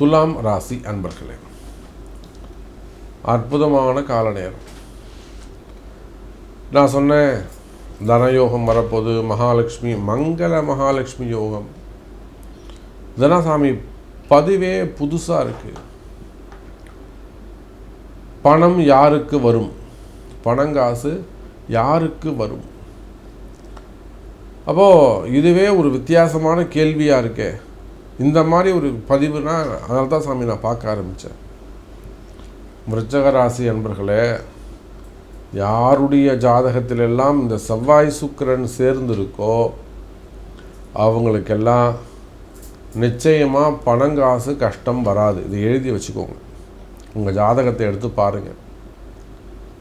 துலாம் ராசி அன்பர்களே அற்புதமான கால நேரம். நான் சொன்னேன் தனயோகம் வரப்போது மகாலட்சுமி மங்கள மகாலட்சுமி யோகம். தனசாமி பதிவே புதுசாக இருக்குது பணம் யாருக்கு வரும்? பணங்காசு யாருக்கு வரும்? அப்போது இதுவே ஒரு வித்தியாசமான கேள்வியாக இருக்கே. இந்த மாதிரி ஒரு பதிவுனா அதனால தான் சாமி நான் பார்க்க ஆரம்பித்தேன் விருச்சக ராசி அன்பர்களே யாருடைய ஜாதகத்திலெல்லாம் இந்த செவ்வாய் சுக்கிரன் சேர்ந்திருக்கோ அவங்களுக்கெல்லாம் நிச்சயமாக பணங்காசு கஷ்டம் வராது. இது எழுதி வச்சுக்கோங்க. உங்கள் ஜாதகத்தை எடுத்து பாருங்கள்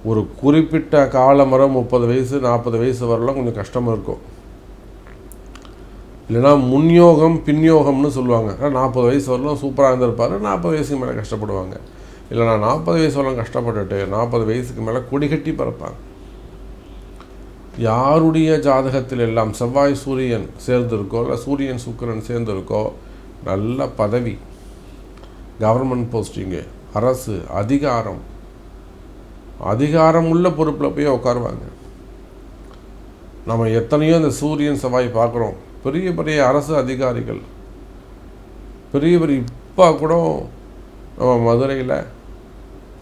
ஒரு குறிப்பிட்ட காலம் முப்பது வயசு நாற்பது வயசு வரலாம் கொஞ்சம் கஷ்டமாக இருக்கும். இல்லைன்னா முன்யோகம் பின்யோகம்னு சொல்லுவாங்க. நாற்பது வயசு வரலாம் சூப்பராக இருந்திருப்பார். நாற்பது வயசுக்கு மேலே கஷ்டப்படுவாங்க. இல்லைனா நாற்பது வயசு வரலாம் கஷ்டப்பட்டுட்டு நாற்பது வயசுக்கு மேலே கொடிகட்டி பறப்பாங்க. யாருடைய ஜாதகத்தில் எல்லாம் செவ்வாய் சூரியன் சேர்ந்திருக்கோ இல்லை சூரியன் சுக்கிரன் சேர்ந்திருக்கோ நல்ல பதவி கவர்மெண்ட் போஸ்டிங்கு அரசு அதிகாரம் அதிகாரம் உள்ள பொறுப்பில் போய் உட்காருவாங்க நம்ம எத்தனையோ இந்த சூரியன் செவ்வாய் பார்க்குறோம். பெரிய பெரிய அரசு அதிகாரிகள். பெரிய பெரிய இப்போ கூட நம்ம மதுரையில்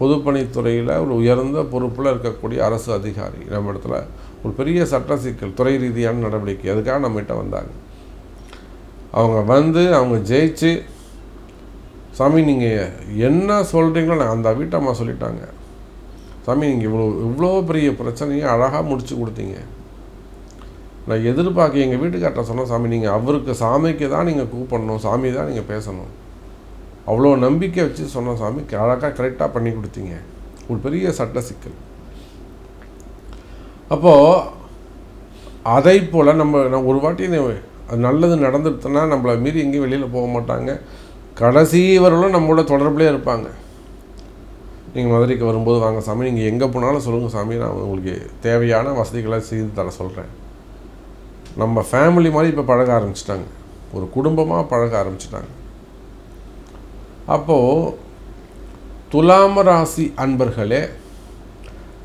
பொதுப்பணித்துறையில் ஒரு உயர்ந்த பொறுப்பில் இருக்கக்கூடிய அரசு அதிகாரி. நம்ம இடத்துல ஒரு பெரிய சட்ட சிக்கல் துறை ரீதியான நடவடிக்கை. அதுக்காக நம்மகிட்ட வந்தாங்க. அவங்க வந்து அவங்க ஜெயிச்சு சாமி நீங்கள் என்ன சொல்கிறீங்களோ நான் அந்த வீட்டம்மா சொல்லிட்டாங்க. சாமி நீங்கள் இவ்வளோ இவ்வளோ பெரிய பிரச்சனையை அழகாக முடிச்சு கொடுத்தீங்க. நான் எதிர்பார்க்க எங்கள் வீட்டுக்கார்ட்ட சொன்ன சாமி நீங்கள் அவருக்கு சாமிக்கு தான் நீங்கள் கூப்பிடணும் சாமி தான் நீங்கள் பேசணும். அவ்வளோ நம்பிக்கை வச்சு சொன்ன சாமி அழகாக கரெக்டாக பண்ணி கொடுத்தீங்க. ஒரு பெரிய சட்ட சிக்கல். அப்போது அதை போல் நம்ம நான் ஒரு வாட்டி அது நல்லது நடந்துடுத்துனா நம்மளை மீறி எங்கேயும் வெளியில் போக மாட்டாங்க. கடைசி வரலும் நம்மளோட தொடர்புலேயே இருப்பாங்க. நீங்கள் மதுரைக்கு வரும்போது வாங்க சாமி நீங்கள் எங்கே போனாலும் சொல்லுங்கள் சாமி நான் உங்களுக்கு தேவையான வசதிகளை செய்து தர சொல்கிறேன் நம்ம ஃபேமிலி மாதிரி இப்போ பழக ஆரம்பிச்சிட்டாங்க. ஒரு குடும்பமாக பழக ஆரம்பிச்சிட்டாங்க. அப்போது துலாம ராசி அன்பர்களே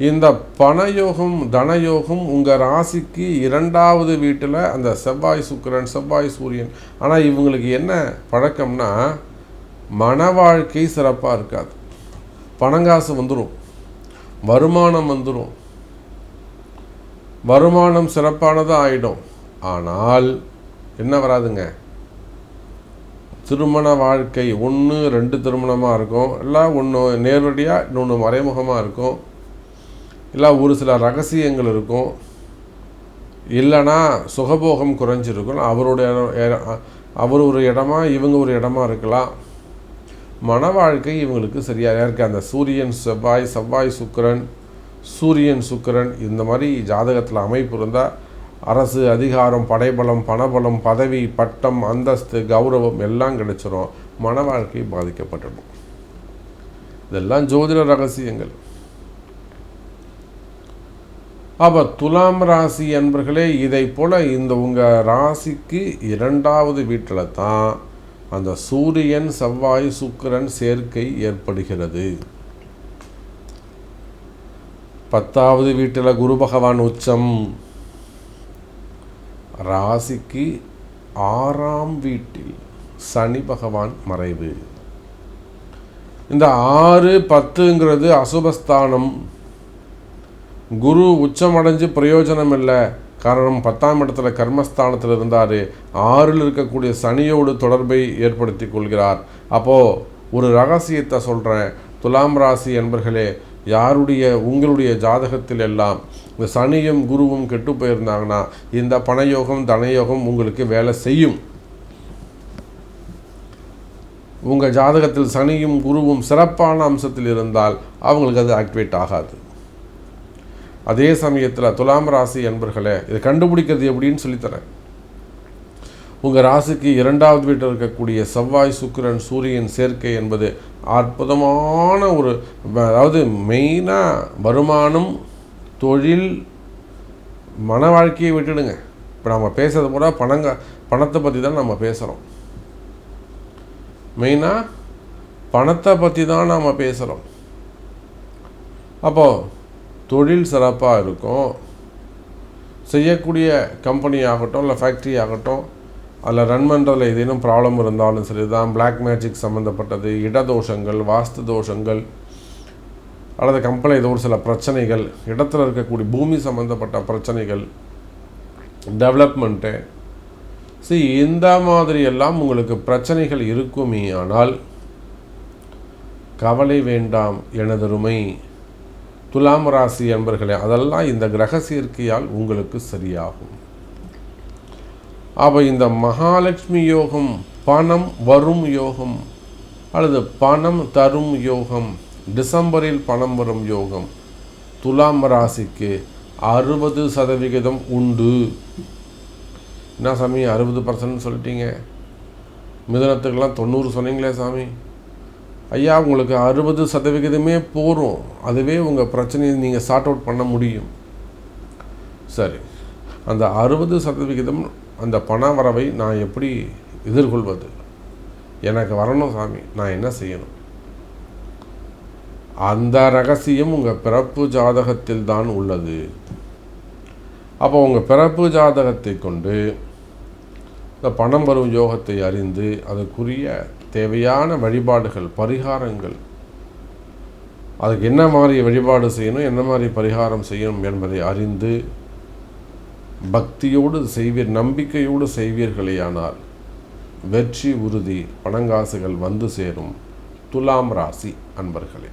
இந்த பணயோகம் தனயோகம் உங்கள் ராசிக்கு இரண்டாவது வீட்டில் அந்த செவ்வாய் சுக்கிரன் செவ்வாய் சூரியன். ஆனால் இவங்களுக்கு என்ன பழக்கம்னா மன வாழ்க்கை சிறப்பாக இருக்காது. பணங்காசு வந்துடும் வருமானம் வந்துடும் வருமானம் சிறப்பானதாக ஆகிடும் ஆனால் என்ன வராதுங்க? திருமண வாழ்க்கை ஒன்று ரெண்டு திருமணமாக இருக்கும். இல்லை ஒன்று நேரடியாக இன்னொன்று மறைமுகமாக இருக்கும். இல்லை ஒரு சில ரகசியங்கள் இருக்கும். இல்லைன்னா சுகபோகம் குறைஞ்சிருக்கும். அவருடைய அவர் ஒரு இடமா இவங்க ஒரு இடமா இருக்கலாம். மன வாழ்க்கை இவங்களுக்கு சரியாக இருக்குது அந்த சூரியன் செவ்வாய் செவ்வாய் சுக்கரன் சூரியன் சுக்கரன் இந்த மாதிரி ஜாதகத்தில் அமைப்பு இருந்தால் அரசு அதிகாரம் படைபலம் பணபலம் பதவி பட்டம் அந்தஸ்து கௌரவம் எல்லாம் கிடைச்சிரும். மன வாழ்க்கை பாதிக்கப்பட்டுடும். இதெல்லாம் ஜோதிட ரகசியங்கள். அப்போ துலாம் ராசி என்பர்களே இதை போல் இந்த உங்கள் ராசிக்கு இரண்டாவது வீட்டில் தான் அந்த சூரியன் செவ்வாய் சுக்கிரன் சேர்க்கை ஏற்படுகிறது. பத்தாவது வீட்டில் குரு பகவான் உச்சம். ராசிக்கு ஆறாம் வீட்டில் சனி பகவான் மறைவு. இந்த ஆறு பத்துங்கிறது அசுபஸ்தானம். குரு உச்சமடைஞ்சு பிரயோஜனம் இல்லை காரணம் பத்தாம் இடத்துல கர்மஸ்தானத்தில் இருந்தார். ஆறில் இருக்கக்கூடிய சனியோடு தொடர்பை ஏற்படுத்தி கொள்கிறார். அப்போது ஒரு ரகசியத்தை சொல்கிறேன் துலாம் ராசி என்பர்களே யாருடைய உங்களுடைய ஜாதகத்தில் எல்லாம் இந்த சனியும் குருவும் கெட்டு போயிருந்தாங்கன்னா இந்த பணயோகம் தனயோகம் உங்களுக்கு வேலை செய்யும். உங்கள் ஜாதகத்தில் சனியும் குருவும் சிறப்பான அம்சத்தில் இருந்தால் அவங்களுக்கு அது ஆக்டிவேட் ஆகாது. அதே சமயத்தில் துலாம் ராசி என்பர்களே இதை கண்டுபிடிக்கிறது எப்படின்னு சொல்லித்தரேன். உங்கள் ராசிக்கு இரண்டாவது வீட்டில் இருக்கக்கூடிய செவ்வாய் சுக்கிரன் சூரியன் சேர்க்கை என்பது அற்புதமான ஒரு அதாவது மெயினாக வருமானம் தொழில் மன வாழ்க்கையை விட்டுடுங்க. இப்போ நம்ம பேசுறது கூட பணங்க பணத்தை பற்றி தான் நம்ம பேசுகிறோம் மெயினாக பணத்தை பற்றி தான் நாம் பேசுகிறோம் அப்போது தொழில் சிறப்பாக இருக்கும். செய்யக்கூடிய கம்பெனி ஆகட்டும் இல்லை ஃபேக்ட்ரி ஆகட்டும் அதில் ரன் பண்ணுறதுல ஏதேனும் ப்ராப்ளம் இருந்தாலும் சரி தான் பிளாக் மேஜிக் சம்மந்தப்பட்டது இடதோஷங்கள் வாஸ்து தோஷங்கள் அல்லது கம்பெனி ஏதோ ஒரு சில பிரச்சனைகள் இடத்துல இருக்கக்கூடிய பூமி சம்மந்தப்பட்ட பிரச்சனைகள் டெவலப்மெண்ட்டு சரி இந்த மாதிரி எல்லாம் உங்களுக்கு பிரச்சனைகள் இருக்குமே ஆனால் கவலை வேண்டாம் எனதருமை. துலாம் ராசி என்பர்களே அதெல்லாம் இந்த கிரக சேர்க்கையால் உங்களுக்கு சரியாகும். அப்போ இந்த மகாலட்சுமி யோகம் பணம் வரும் யோகம் அல்லது பணம் தரும் யோகம் டிசம்பரில் பணம் வரும் யோகம் துலாம் ராசிக்கு அறுபது சதவிகிதம் உண்டு. என்ன சாமி அறுபது பர்சன்ட் சொல்லிட்டீங்க? மிதனத்துக்கெல்லாம் தொண்ணூறு சொன்னீங்களே சாமி. ஐயா உங்களுக்கு அறுபது சதவிகிதமே போகும் அதுவே உங்கள் பிரச்சனையை நீங்கள் சார்ட் அவுட் பண்ண முடியும். சரி அந்த அறுபது சதவிகிதம் அந்த பண வரவை நான் எப்படி எதிர்கொள்வது? எனக்கு வரணும் சாமி நான் என்ன செய்யணும்? அந்த ரகசியம் உங்கள் பிறப்பு ஜாதகத்தில் தான் உள்ளது. அப்போ உங்கள் பிறப்பு ஜாதகத்தை கொண்டு இந்த பணம் வரும் யோகத்தை அறிந்து அதற்குரிய தேவையான வழிபாடுகள் பரிகாரங்கள் அதுக்கு என்ன மாதிரி வழிபாடு செய்யணும் என்ன மாதிரி பரிகாரம் செய்யணும் என்பதை அறிந்து பக்தியோடு செய்வீர் நம்பிக்கையோடு செய்வீர்களேயானால் வெற்றி உறுதி பணங்காசுகள் வந்து சேரும். துலாம் ராசி அன்பர்களே.